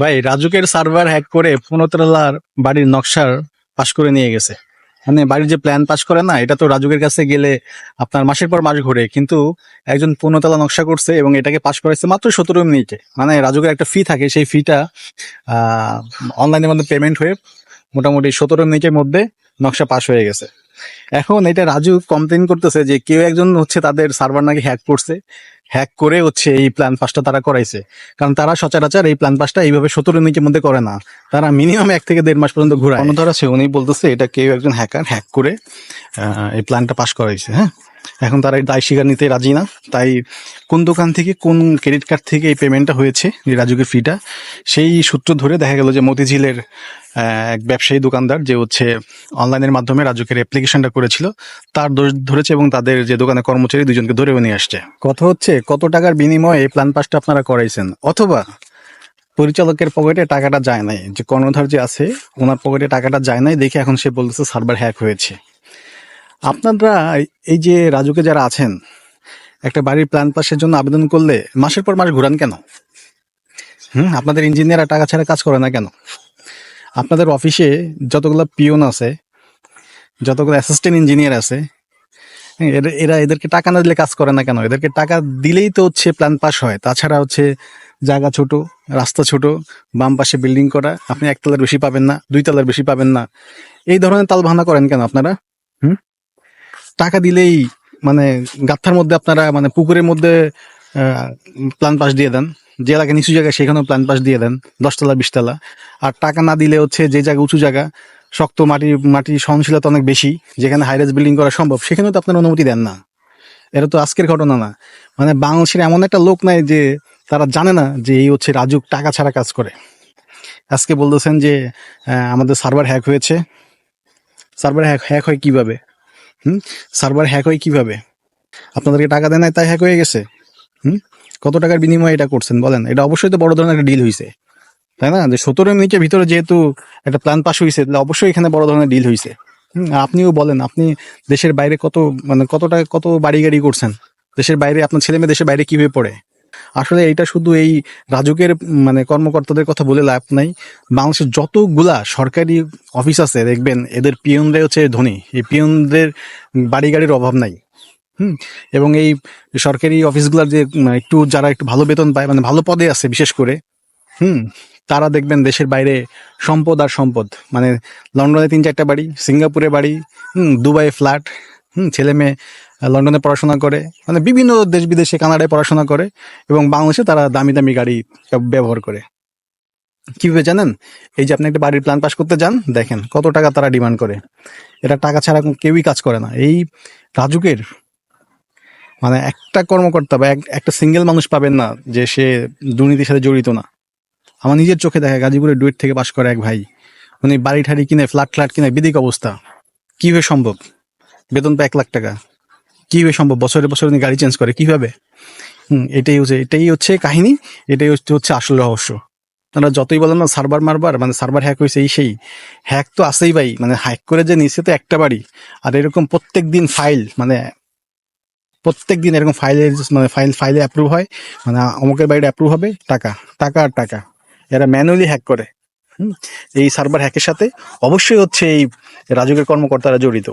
ভাই, রাজুকের server hack করে পুনতলার বাড়ির নকশার পাশ করে নিয়ে গেছে। মানে বাড়ির যে প্ল্যান পাস করে না, এটা তো রাজুকের কাছে গেলে আপনার মাসের পর মাস ঘুরে। কিন্তু একজন পূর্ণতলা নকশা করছে এবং এটাকে পাস করাইছে মাত্র সতেরো মিনিটে। মানে রাজুকের একটা ফি থাকে, সেই ফিটা অনলাইনের মধ্যে পেমেন্ট হয়ে মোটামুটি সতেরো মিনিটের মধ্যে নকশা পাস হয়ে গেছে। এখন এটা রাজু কমপ্লেন করতেছে যে কেউ একজন হচ্ছে তাদের সার্ভার নাকি হ্যাক করছে। হ্যাক করে হচ্ছে এই প্ল্যান পাসটা তারা করাইছে। কারণ তারা সচরাচর এই প্ল্যান পাসটা এইভাবে সতেরো নিচের মধ্যে করে না। তারা মিনিমাম এক থেকে দেড় মাস পর্যন্ত ঘুরায়। অন্যধারা সে উনি বলতেছে, এটা কেউ একজন হ্যাকার হ্যাক করে এই প্ল্যানটা পাস করাইছে হ্যাঁ? এখন তারা দায় স্বীকার নিতে রাজি না। তাই কোন দোকান থেকে, কোন ক্রেডিট কার্ড থেকে এই পেমেন্টটা হয়েছে, যে রাজুকের ফিটা সেই সূত্র ধরে দেখা গেল যে মতিঝিলের এক ব্যবসায়ী দোকানদার যে হচ্ছে অনলাইনের মাধ্যমে রাজুকের অ্যাপ্লিকেশনটা করেছিল, তার ধরেছে এবং তাদের যে দোকানের কর্মচারী দুজনকে ধরেও নিয়ে আসছে। কথা হচ্ছে, কত টাকার বিনিময়ে এই প্ল্যান পাসটা আপনারা করাইছেন? অথবা পরিচালকের পকেটে টাকাটা যায় নাই, যে কর্ণধার যে আছে, ওনার পকেটে টাকাটা যায় নাই, দেখে এখন সে বলতেছে সার্ভার হ্যাক হয়েছে। আপনারা এই যে রাজুকে যারা আছেন একটা বাড়ির প্ল্যান পাসের জন্য আবেদন করলে মাসের পর মাস ঘুরান কেন? হুম আপনাদের ইঞ্জিনিয়াররা টাকা ছাড়া কাজ করে না কেন? আপনাদের অফিসে যতগুলো পিওন আছে যতগুলো অ্যাসিস্ট্যান্ট ইঞ্জিনিয়ার আছে হ্যাঁ, এরা- এদেরকে টাকা না দিলে কাজ করে না কেন? এদেরকে টাকা দিলেই তো হচ্ছে প্ল্যান পাস হয়। তাছাড়া হচ্ছে জায়গা ছোট রাস্তা ছোট বাম পাশে বিল্ডিং করা আপনি একতলার বেশি পাবেন না দুই তলার বেশি পাবেন না। এই ধরনের তাল ভাঙা করেন কেন আপনারা? টাকা দিলেই মানে গাথার মধ্যে আপনারা মানে পুকুরের মধ্যে প্ল্যান পাস দিয়ে দেন। যে এলাকা নিচু জায়গা, সেখানেও প্ল্যান পাস দিয়ে দেন, দশতলা, বিশতলা। আর টাকা না দিলে হচ্ছে যে জায়গা উঁচু জায়গা, শক্ত মাটি মাটি সহনশীলতা অনেক বেশি, যেখানে হাইরেজ বিল্ডিং করা সম্ভব, সেখানেও তো আপনার অনুমতি দেন না। এটা তো আজকের ঘটনা না। মানে বাংলাদেশের এমন একটা লোক নাই যে তারা জানে না যে এই হচ্ছে রাজুক টাকা ছাড়া কাজ করে। আজকে বলতেছেন যে আমাদের সার্ভার হ্যাক হয়েছে। সার্ভার হ্যাক হ্যাক হয় কীভাবে? হুম? সার্ভার হ্যাক হয় কীভাবে? আপনাদেরকে টাকা দেয় নাই তাই হ্যাক হয়ে গেছে। হুম? কত টাকার বিনিময়ে এটা করছেন বলেন? এটা অবশ্যই তো বড় ধরনের একটা ডিল হয়েছে তাই না? যে সতেরো মিনিটের ভিতরে যেহেতু একটা প্ল্যান পাস হয়েছে তাহলে অবশ্যই এখানে বড় ধরনের ডিল হয়েছে হুম, আপনিও বলেন আপনি দেশের বাইরে কত মানে কত টাকা কত বাড়ি গাড়ি করছেন? দেশের বাইরে আপনার ছেলে মেয়ে দেশের বাইরে কীভাবে পড়ে? আসলে এটা শুধু এই রাজুকের মানে কর্মকর্তাদের কথা বলে লাভ নাই। বাংলাদেশের যতগুলা সরকারি অফিস আছে, দেখবেন এদের পিয়নদের হচ্ছে ধনী। এই পিয়নদের বাড়ি গাড়ির অভাব নাই। হুম? এবং এই সরকারি অফিসগুলোর যে একটু যারা একটু ভালো বেতন পায় মানে ভালো পদে আছে বিশেষ করে, হুম? তারা দেখবেন দেশের বাইরে সম্পদ আর সম্পদ। মানে লন্ডনে তিন চারটা বাড়ি, সিঙ্গাপুরে বাড়ি, হুম? দুবাইয়ে ফ্ল্যাট হুম, ছেলে মেয়ে লন্ডনে পড়াশোনা করে মানে বিভিন্ন দেশ বিদেশে কানাডায় পড়াশোনা করে এবং বাংলাদেশে তারা দামি দামি গাড়ি ব্যবহার করে। কীভাবে জানেন? এই যে আপনি একটা বাড়ির প্ল্যান পাস করতে যান, দেখেন কত টাকা তারা ডিমান্ড করে। এটা টাকা ছাড়া কেউই কাজ করে না। এই রাজুকের মানে একটা কর্মকর্তা বা এক- একটা সিঙ্গেল মানুষ পাবেন না যে সে দুর্নীতির সাথে জড়িত না। আমার নিজের চোখে দেখা গাজীপুরের ডুয়েট থেকে পাশ করে এক ভাই। উনি বাড়ি ঠাড়ি কিনে ফ্ল্যাট ফ্ল্যাট কিনে বিদিক অবস্থা। কীভাবে সম্ভব? বেতন পায় এক লাখ টাকা। কীভাবে সম্ভব? বছরে বছরে উনি গাড়ি চেঞ্জ করে, কীভাবে? হুম, এটাই হচ্ছে এটাই হচ্ছে কাহিনী, এটাই হচ্ছে হচ্ছে আসল রহস্য। তারা যতই বলেন না, সার্ভার মারবার মানে সার্ভার হ্যাক হয়েছে, এই সেই। হ্যাক তো আসেই ভাই মানে হ্যাক করে যে নিচে তো একটা বাড়ি। আর এরকম প্রত্যেক দিন ফাইল মানে প্রত্যেক দিন এরকম ফাইলের মানে ফাইল ফাইলে অ্যাপ্রুভ হয় মানে অমুকের বাড়িটা অ্যাপ্রুভ হবে, টাকা টাকা আর টাকা। এরা ম্যানুয়ালি হ্যাক করে। এই সার্ভার হ্যাকের সাথে অবশ্যই হচ্ছে এই রাজুকের কর্মকর্তারা জড়িত।